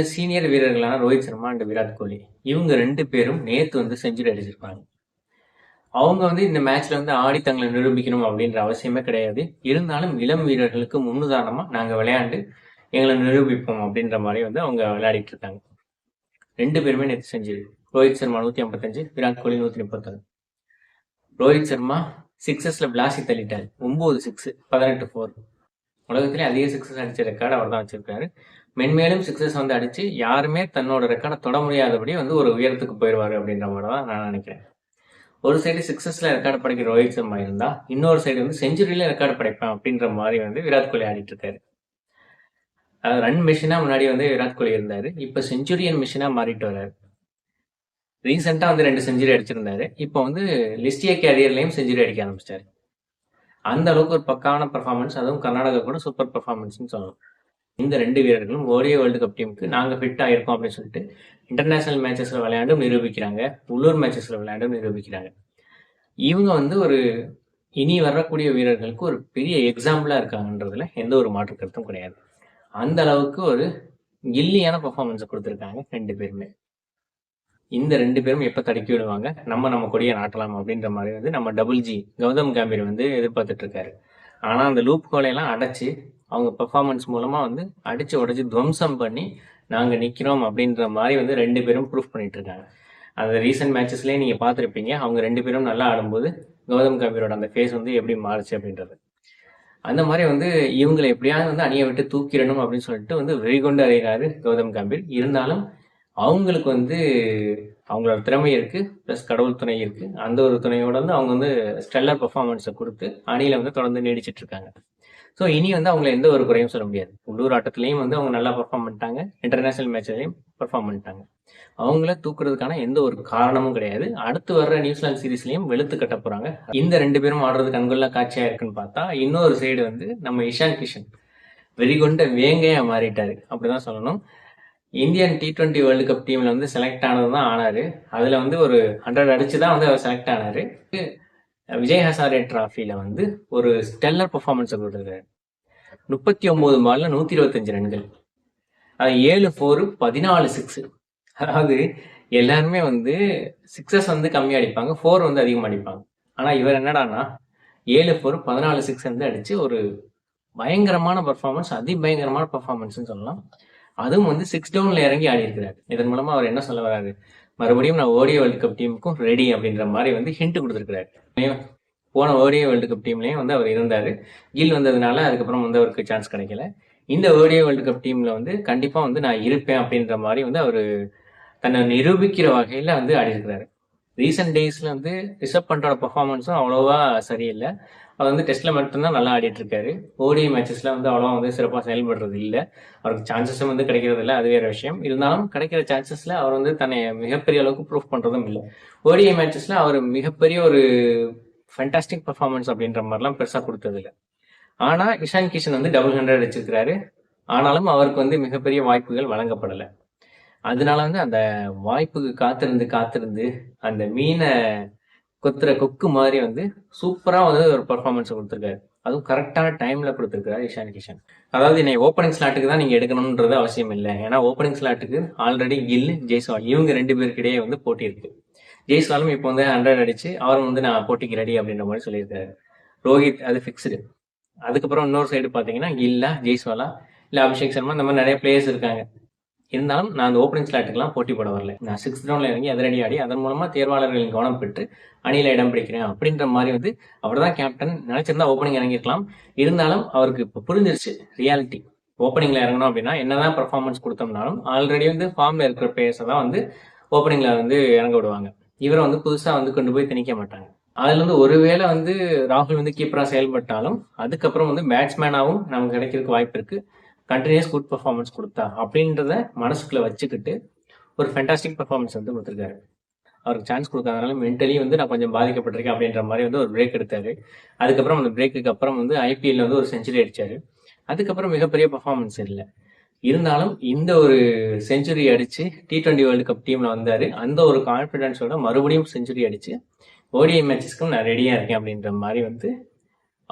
Senior வீரர்களான Rohit Sharma and Virat Kohli. இவங்க ரெண்டு பேரும் நேத்து வந்து செஞ்சுரி அடிச்சிருப்பாங்க. அவங்க வந்து இந்த மேட்ச்ல வந்து ஆடி தங்களை நிரூபிக்கணும் அப்படின்ற அவசியமே கிடையாது. இருந்தாலும் இளம் வீரர்களுக்கு முன்னுதாரணமா நாங்க விளையாண்டு எங்களை நிரூபிப்போம் அப்படின்ற மாதிரி வந்து அவங்க விளையாடிட்டு இருக்காங்க. ரெண்டு பேருமே நேற்று செஞ்சுரி ரோஹித் சர்மா நூத்தி ஐம்பத்தஞ்சு விராட் கோலி நூத்தி முப்பத்தொன்று ரோஹித் சர்மா சிக்ஸஸ்ல பிளாசி தள்ளிட்டார். ஒன்பது சிக்ஸ் பதினெட்டு ஃபோர் உலகத்திலே அதிக சிக்ஸஸ் அடிச்ச ரெக்கார்டு அவர் தான் வச்சிருக்காரு. மென்மேலும் சிக்ஸஸ் வந்து அடிச்சு யாருமே தன்னோட ரெக்கார்டை தொட முடியாதபடி வந்து ஒரு உயரத்துக்கு போயிடுவாரு அப்படின்ற மாதிரி தான் நான் நினைக்கிறேன். ஒரு சைடு சிக்ஸஸ்ல ரெக்கார்டு படைக்கிற ரோஹித் சர்மா இருந்தா இன்னொரு சைடு வந்து செஞ்சுரியில ரெக்கார்டு படைப்பேன் அப்படின்ற மாதிரி வந்து விராட் கோலி ஆடிட்டு இருக்காரு. ரன் மிஷினா முன்னாடி வந்து விராட் கோலி இருந்தாரு. இப்ப செஞ்சுரியன் மிஷினா மாறிட்டு வர்றாரு. ரீசெண்டா வந்து ரெண்டு செஞ்சுரி அடிச்சிருந்தாரு. இப்போ வந்து லிஸ்டியா கேரியர்லயும் செஞ்சுரி அடிக்க ஆரம்பிச்சிட்டாரு. அந்த அளவுக்கு ஒரு பக்காவான பர்ஃபார்மன்ஸ் அதுவும் கர்நாடகா கூட சூப்பர் பெர்ஃபார்மன்ஸ்னு சொல்லணும் இந்த ரெண்டு வீரர்களும் ஒரே வேர்ல்டு கப் டீமுக்கு நாங்கள் ஃபிட் ஆயிருக்கோம் அப்படின்னு சொல்லிட்டு இன்டர்நேஷனல் மேட்சஸில் விளையாண்டும் நிரூபிக்கிறாங்க. உள்ளூர் மேட்சஸில் விளையாண்டும் நிரூபிக்கிறாங்க. இவங்க வந்து ஒரு இனி வரக்கூடிய வீரர்களுக்கு ஒரு பெரிய எக்ஸாம்பிளாக இருக்காங்கன்றதுல எந்த ஒரு மாற்று கருத்தும் கிடையாது. அந்த அளவுக்கு ஒரு கில்லியான பர்ஃபார்மன்ஸை கொடுத்துருக்காங்க ரெண்டு பேருமே. இந்த ரெண்டு பேரும் எப்போ தடுக்கி விடுவாங்க? நம்ம நம்ம கொடியை நாட்டலாம் அப்படின்ற மாதிரி வந்து நம்ம டபுள் ஜி கௌதம் காம்பீர் வந்து எதிர்பார்த்துட்டு இருக்காரு. ஆனால் அந்த லூப் கோலையெல்லாம் அடைச்சி அவங்க பெர்ஃபார்மன்ஸ் மூலமாக வந்து அடித்து உடச்சி துவம்சம் பண்ணி நாங்கள் நிற்கிறோம் அப்படின்ற மாதிரி வந்து ரெண்டு பேரும் ப்ரூஃப் பண்ணிட்டு இருக்காங்க. அந்த ரீசெண்ட் மேட்சஸ்லேயே நீங்கள் பார்த்துருப்பீங்க. அவங்க ரெண்டு பேரும் நல்லா ஆடும்போது கௌதம் காம்பீரோட அந்த ஃபேஸ் வந்து எப்படி மாறுச்சு அப்படின்றது. அந்த மாதிரி வந்து இவங்களை எப்படியாவது வந்து அணியை விட்டு தூக்கிடணும் அப்படின்னு சொல்லிட்டு வந்து வெறிகொண்டு அறிகிறாரு கௌதம் காம்பீர் இருந்தாலும் அவங்களுக்கு வந்து அவங்களோட திறமை இருக்குது ப்ளஸ் கடவுள் துணை இருக்குது அந்த ஒரு துணையோட வந்து அவங்க வந்து ஸ்டெல்லர் பர்ஃபார்மன்ஸை கொடுத்து அணியில் வந்து தொடர்ந்து நீடிச்சிட்டு இருக்காங்க. ஸோ இனி வந்து அவங்கள எந்த ஒரு குறையும் சொல்ல முடியாது. உள்ளூர் ஆட்டத்துலையும் வந்து அவங்க நல்லா பெர்ஃபார்ம் பண்ணிட்டாங்க. இன்டர்நேஷனல் மேட்ச்லையும் பெர்ஃபார்ம் பண்ணிட்டாங்க. அவங்கள தூக்குறதுக்கான எந்த ஒரு காரணமும் கிடையாது. அடுத்து வர்ற நியூசிலாந்து சீரீஸ்லையும் வெளுத்து கட்ட போறாங்க. இந்த ரெண்டு பேரும் ஆடுறது கண்கொள்ளா காட்சியா இருக்குன்னு பார்த்தா இன்னொரு சைடு வந்து நம்ம இஷான் கிஷன். வெறிகொண்ட வேங்கையா மாறிட்டாரு. அப்படிதான் சொல்லணும். Indian T twenty world cup டீம்ல வந்து செலக்ட் ஆனது தான் ஆனாரு. அதுல வந்து ஒரு ஹண்ட்ரட் அடிச்சு தான் வந்து அவர் செலக்ட் ஆனாரு. விஜய் ஹசாரே ட்ராஃபியில் வந்து ஒரு ஸ்டெல்லர் பர்ஃபார்மன்ஸை கொடுத்துருக்காரு. முப்பத்தி ஒம்பது பாலில் நூற்றி இருபத்தஞ்சு ரன்கள். அது ஏழு ஃபோரு பதினாலு சிக்ஸு அதாவது எல்லாருமே வந்து சிக்ஸஸ் வந்து கம்மியாக அடிப்பாங்க ஃபோர் வந்து அதிகமாக அடிப்பாங்க. ஆனால் இவர் என்னடான்னா ஏழு ஃபோர் பதினாலு சிக்ஸ் வந்து அடித்து ஒரு பயங்கரமான பர்ஃபார்மன்ஸ் அதிபயங்கரமான பர்ஃபார்மன்ஸ்னு சொல்லலாம். அதுவும் வந்து சிக்ஸ் டவுனில் இறங்கி ஆடி இருக்கிறார் இதன் மூலமாக அவர் என்ன சொல்ல வராரு? மறுபடியும் நான் ஓடிய வேர்ல்டு கப் டீமுக்கும் ரெடி அப்படின்ற மாதிரி வந்து ஹிண்ட் கொடுத்துருக்குறாரு. போன ஓடிய வேர்ல்டு கப் டீம்லேயும் வந்து அவர் இருந்தார். கில் வந்ததுனால அதுக்கப்புறம் வந்து அவருக்கு சான்ஸ் கிடைக்கல. இந்த ஓடிய வேர்ல்டு கப் டீமில் வந்து கண்டிப்பாக வந்து நான் இருப்பேன் அப்படின்ற மாதிரி வந்து அவர் தன்னை நிரூபிக்கிற வகையில் வந்து ஆடி இருக்கிறாரு ரீசெண்ட் டேஸ்ல வந்து ரிஷப் பண்டோட பெர்ஃபார்மன்ஸும் அவ்வளோவா சரியில்லை. அவர் வந்து டெஸ்ட்ல மட்டும்தான் நல்லா ஆடிட்டு இருக்காரு ஓடிஐ மேட்சஸ்ல வந்து அவ்வளோவா வந்து சிறப்பாக செயல்படுறது இல்லை. அவருக்கு சான்சஸும் வந்து கிடைக்கிறது இல்லை. அது வேற விஷயம். இருந்தாலும் கிடைக்கிற சான்சஸ்ல அவர் வந்து தன்னை மிகப்பெரிய அளவுக்கு ப்ரூஃப் பண்றதும் இல்லை. ஓடிஐ மேட்சஸ்ல அவர் மிகப்பெரிய ஒரு ஃபேண்டாஸ்டிக் பர்ஃபார்மன்ஸ் அப்படின்ற மாதிரிலாம் பெருசாக கொடுத்தது இல்லை. ஆனா இஷான் கிஷன் வந்து டபுள் ஹண்ட்ரட் அடிச்சிருக்கிறாரு. ஆனாலும் அவருக்கு வந்து மிகப்பெரிய வாய்ப்புகள் வழங்கப்படலை. அதனால வந்து அந்த வாய்ப்புக்கு காத்திருந்து காத்திருந்து அந்த மீனை கொத்துற கொக்கு மாதிரி வந்து சூப்பரா வந்து ஒரு பர்ஃபார்மன்ஸ் கொடுத்துருக்காரு. அதுவும் கரெக்டான டைம்ல கொடுத்துருக்காரு இஷான் கிஷன். அதாவது என்னை ஓப்பனிங் ஸ்லாட்டுக்கு தான் நீங்க எடுக்கணும்ன்றது அவசியம் இல்லை. ஏன்னா ஓப்பனிங் ஸ்லாட்டுக்கு ஆல்ரெடி கில் ஜெய்ஸ்வால் இவங்க ரெண்டு பேருக்கிடையே வந்து போட்டி இருக்கு. ஜெய்ஸ்வாலும் இப்போ வந்து ஹண்ட்ரட் அடிச்சு அவரும் வந்து நான் போட்டிக்கு ரெடி அப்படின்ற மாதிரி சொல்லியிருக்காரு. ரோஹித் அது ஃபிக்ஸ்டு அதுக்கப்புறம் இன்னொரு சைடு பார்த்தீங்கன்னா கில்லா ஜெய்ஸ்வாலா இல்லை அபிஷேக் சர்மா இந்த மாதிரி நிறைய பிளேயர்ஸ் இருக்காங்க. இருந்தாலும் நான் அந்த ஓப்பனிங் ஸ்லாட்டுக்கெல்லாம் போட்டி போட வரல. நான் சிக்ஸ்த் ரவுண்டில் இறங்கி அதிரடி ஆடி அதன் மூலமாக தேர்வாளர்களின் கவனம் பெற்று அணியில் இடம் பிடிக்கிறேன் அப்படின்ற மாதிரி வந்து அவர் தான் கேப்டன் நினைச்சிருந்தா ஓப்பனிங் இறங்கியிருக்கலாம். இருந்தாலும் அவருக்கு இப்போ புரிஞ்சிருச்சு ரியாலிட்டி ஓப்பனிங்கில் இறங்கணும் அப்படின்னா என்னதான் பர்ஃபார்மன்ஸ் கொடுத்தோம்னாலும் ஆல்ரெடி வந்து ஃபார்ம்ல இருக்கிற பிளேயர்ஸை தான் வந்து ஓப்பனிங்கில் வந்து இறங்க விடுவாங்க. இவரை வந்து புதுசாக வந்து கொண்டு போய் திணிக்க மாட்டாங்க. அதில் வந்து ஒருவேளை வந்து ராகுல் வந்து கீப்பராக செயல்பட்டாலும் அதுக்கப்புறம் வந்து பேட்ஸ்மேனாகவும் நமக்கு கிடைக்கிறதுக்கு வாய்ப்பு இருக்குது கண்டினியூஸ் குட் பர்ஃபார்மன்ஸ் கொடுத்தா அப்படின்றத மனசுக்குள்ள வச்சுக்கிட்டு ஒரு ஃபென்டாஸ்டிக் பர்ஃபார்மன்ஸ் வந்து கொடுத்துருக்காரு. அவருக்கு சான்ஸ் கொடுக்காதனால மென்டலி வந்து நான் கொஞ்சம் பாதிக்கப்பட்டிருக்கேன் அப்படின்ற மாதிரி வந்து ஒரு பிரேக் எடுத்தாரு. அதுக்கப்புறம் அந்த பிரேக்குக்கு அப்புறம் வந்து ஐபிஎல்ல வந்து ஒரு செஞ்சுரி அடிச்சாரு. அதுக்கப்புறம் மிகப்பெரிய பர்ஃபார்மன்ஸ் இல்லை. இருந்தாலும் இந்த ஒரு செஞ்சுரி அடிச்சு டி ட்வெண்ட்டி வேர்ல்டு கப் டீம்ல வந்தாரு. அந்த ஒரு கான்பிடன்ஸோட மறுபடியும் செஞ்சுரி அடிச்சு ஓடிஐ மேட்சஸ்க்கும் நான் ரெடியா இருக்கேன் அப்படின்ற மாதிரி வந்து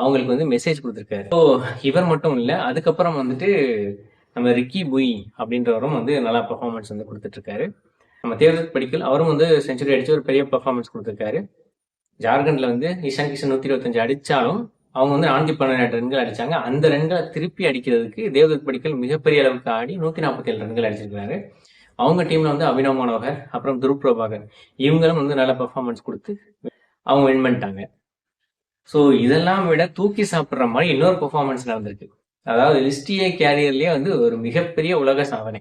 அவங்களுக்கு வந்து மெசேஜ் கொடுத்துருக்காரு. ஸோ இவர் மட்டும் இல்லை அதுக்கப்புறம் வந்துட்டு நம்ம ரிக்கி புய் அப்படின்றவரும் வந்து நல்லா பர்ஃபார்மன்ஸ் வந்து கொடுத்துட்ருக்காரு. நம்ம தேர்தல் படிக்கல் அவரும் வந்து செஞ்சுரி அடித்து ஒரு பெரிய பர்ஃபார்மன்ஸ் கொடுத்துருக்காரு. ஜார்க்கண்டில் வந்து இஷான் கிஷன் நூற்றி இருபத்தஞ்சு அடித்தாலும் அவங்க வந்து நானூற்றி பன்னெண்டு ரன்கள் அடித்தாங்க அந்த ரன்களை திருப்பி அடிக்கிறதுக்கு தேவதத் படிக்கல் மிகப்பெரிய அளவுக்கு ஆடி நூற்றி நாற்பத்தி ஏழு ரன்கள் அடிச்சிருக்காரு அவங்க டீமில் வந்து அபினவ் மனோகர் அப்புறம் துருப் பிரபாகர் இவங்களும் வந்து நல்ல பெர்ஃபார்மன்ஸ் கொடுத்து அவங்க வின் பண்ணிட்டாங்க. ஸோ இதெல்லாம் விட தூக்கி சாப்பிட்ற மாதிரி இன்னொரு பெர்ஃபார்மன்ஸ் நடந்திருக்கு அதாவது லிஸ்டியே கேரியர்லேயே வந்து ஒரு மிகப்பெரிய உலக சாதனை.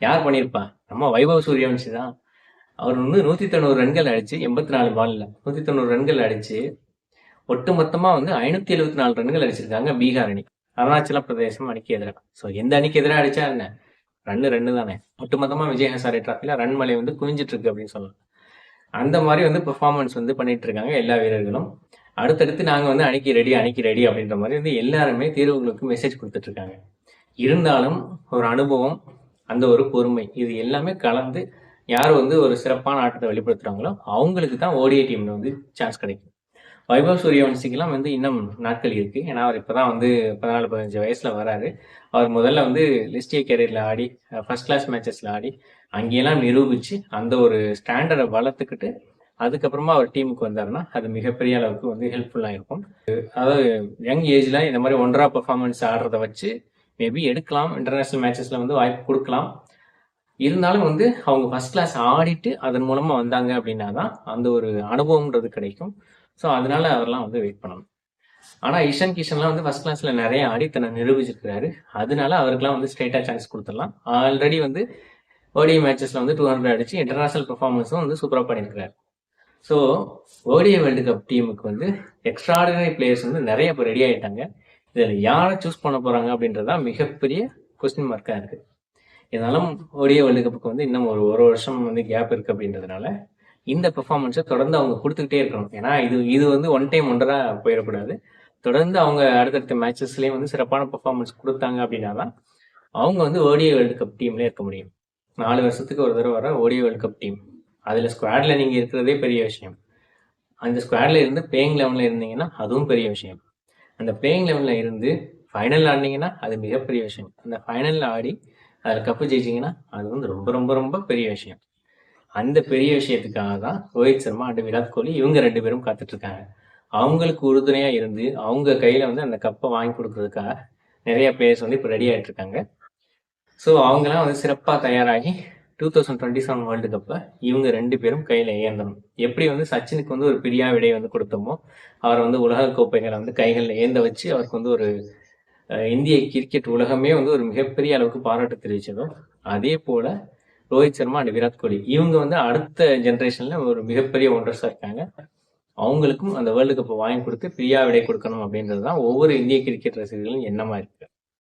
யார் பண்ணியிருப்பா? நம்ம வைபவ் சூரியவன்ஷி தான். அவர் வந்து நூற்றி தொண்ணூறு ரன்கள் அடிச்சு எண்பத்தி நாலு பாலில் நூற்றி தொண்ணூறு ரன்கள் அடிச்சு ஒட்டுமொத்தமாக வந்து ஐநூற்றி எழுபத்தி நாலு ரன்கள் அடிச்சிருக்காங்க பீகார் அணி. அருணாச்சல பிரதேசம் அணிக்கு எதிராக ஸோ எந்த அணிக்கு எதிராக அடிச்சா என்ன? ரன்னு ரெண்டு தானே. ஒட்டுமொத்தமாக விஜய் ஹசாரே டிராஃபில ரன் மலை வந்து குவிஞ்சிட்டு இருக்கு அப்படின்னு சொல்லலாம். அந்த மாதிரி வந்து பெர்ஃபார்மன்ஸ் வந்து பண்ணிட்டு இருக்காங்க எல்லா வீரர்களும். அடுத்தடுத்து நாங்கள் வந்து அணிக்கு ரெடி அணிக்கு ரெடி அப்படின்ற மாதிரி வந்து எல்லாருமே தேர்வுகளுக்கு மெசேஜ் கொடுத்துட்ருக்காங்க. இருந்தாலும் ஒரு அனுபவம் அந்த ஒரு பொறுமை இது எல்லாமே கலந்து யார் வந்து ஒரு சிறப்பான ஆட்டத்தை வெளிப்படுத்துகிறாங்களோ அவங்களுக்கு தான் ஓடிஐ டீமில் வந்து சான்ஸ் கிடைக்கும். வைபவ் சூரியவன்சிக்கெல்லாம் வந்து இன்னும் நாட்கள் இருக்கு. ஏன்னா அவர் இப்போ தான் வந்து பதினாலு பதினஞ்சு வயசில் வராரு. அவர் முதல்ல வந்து லிஸ்டிய கேரியரில் ஆடி ஃபர்ஸ்ட் கிளாஸ் மேட்சஸில் ஆடி அங்கேயெல்லாம் நிரூபித்து அந்த ஒரு ஸ்டாண்டர்டை வளர்த்துக்கிட்டு அதுக்கப்புறமா அவர் டீமுக்கு வந்தாருன்னா அது மிகப்பெரிய அளவுக்கு வந்து ஹெல்ப்ஃபுல்லாக இருக்கும். அதாவது யங் ஏஜ்ல இந்த மாதிரி ஒன்றா பெர்ஃபார்மன்ஸ் ஆடுறத வச்சு மேபி எடுக்கலாம். இன்டர்நேஷ்னல் மேட்சஸ்ல வந்து வாய்ப்பு கொடுக்கலாம். இருந்தாலும் வந்து அவங்க ஃபர்ஸ்ட் கிளாஸ் ஆடிட்டு அதன் மூலமா வந்தாங்க அப்படின்னா தான் அந்த ஒரு அனுபவம்ன்றது கிடைக்கும். ஸோ அதனால அவர்லாம் வந்து வெயிட் பண்ணணும். ஆனால் இஷன் கிஷன்லாம் வந்து ஃபர்ஸ்ட் கிளாஸ்ல நிறைய ஆடி தன்னை நிரூபிச்சிருக்கிறாரு. அதனால அவருக்குலாம் வந்து ஸ்ட்ரெயிட்டா சான்ஸ் கொடுத்துடலாம். ஆல்ரெடி வந்து ஓடி மேட்சஸ்ல வந்து டூ ஹண்ட்ரட் அடிச்சு இன்டர்நேஷனல் பெர்ஃபார்மன்ஸும் வந்து சூப்பராக பண்ணியிருக்கிறாரு. ஸோ ஓடிஐ வேர்ல்டு கப் டீமுக்கு வந்து எக்ஸ்ட்ராடினரி பிளேயர்ஸ் வந்து நிறைய இப்போ ரெடி ஆகிட்டாங்க இதில் யாரை சூஸ் பண்ண போகிறாங்க அப்படின்றதான் மிகப்பெரிய கொஸ்டின் மார்க்காக இருக்குது இதனாலும் ஓடிஐ வேர்ல்டு கப்புக்கு வந்து இன்னும் ஒரு ஒரு வருஷம் வந்து கேப் இருக்குது அப்படின்றதுனால இந்த பெர்ஃபார்மன்ஸை தொடர்ந்து அவங்க கொடுத்துக்கிட்டே இருக்கணும். ஏன்னா இது இது வந்து ஒன் டைம் ஒன்றராக போயிடக்கூடாது. தொடர்ந்து அவங்க அடுத்தடுத்த மேட்சஸ்லேயும் வந்து சிறப்பான பெர்ஃபார்மன்ஸ் கொடுத்தாங்க அப்படின்னா தான் அவங்க வந்து ஓடிஐ வேர்ல்டு கப் டீம்லேயே இருக்க முடியும். நாலு வருஷத்துக்கு ஒரு தடவை வர ஓடிஐ வேர்ல்டு கப் டீம் அதில் ஸ்குவாடில் நீங்கள் இருக்கிறதே பெரிய விஷயம். அந்த ஸ்குவாடில் இருந்து பேயிங் லெவனில் இருந்தீங்கன்னா அதுவும் பெரிய விஷயம். அந்த பேயிங் லெவனில் இருந்து ஃபைனல் ஆடினீங்கன்னா அது மிகப்பெரிய விஷயம். அந்த ஃபைனலில் ஆடி அதில் கப்பு ஜெயிச்சிங்கன்னா அது வந்து ரொம்ப ரொம்ப ரொம்ப பெரிய விஷயம். அந்த பெரிய விஷயத்துக்காக தான் ரோஹித் சர்மா அண்ட் விராட் கோலி இவங்க ரெண்டு பேரும் காத்துட்ருக்காங்க. அவங்களுக்கு உறுதுணையாக இருந்து அவங்க கையில் வந்து அந்த கப்பை வாங்கி கொடுக்கறதுக்காக நிறைய பிளேயர்ஸ் வந்து இப்போ ரெடி ஆகிட்டு இருக்காங்க ஸோ அவங்களாம் வந்து சிறப்பாக தயாராகி two thousand twenty seven world கப்பை இவங்க ரெண்டு பேரும் கையில் ஏந்தணும். எப்படி வந்து சச்சினுக்கு வந்து ஒரு பிரியா விடை வந்து கொடுத்தோமோ அவர் வந்து உலக கோப்பைகளை வந்து கைகளில் ஏந்த வச்சு அவருக்கு வந்து ஒரு இந்திய கிரிக்கெட் உலகமே வந்து ஒரு மிகப்பெரிய அளவுக்கு பாராட்டு தெரிவிச்சதோ அதே போல ரோஹித் சர்மா அண்ட் விராட் கோலி. இவங்க வந்து அடுத்த ஜென்ரேஷன்ல ஒரு மிகப்பெரிய ஒன்றர்ஸா இருக்காங்க. அவங்களுக்கும் அந்த வேர்ல்டு கப்பை வாங்கி கொடுத்து பிரியா விடை கொடுக்கணும் அப்படின்றது தான் ஒவ்வொரு இந்திய கிரிக்கெட் ரசிகர்களும் எண்ணமா இருக்கு.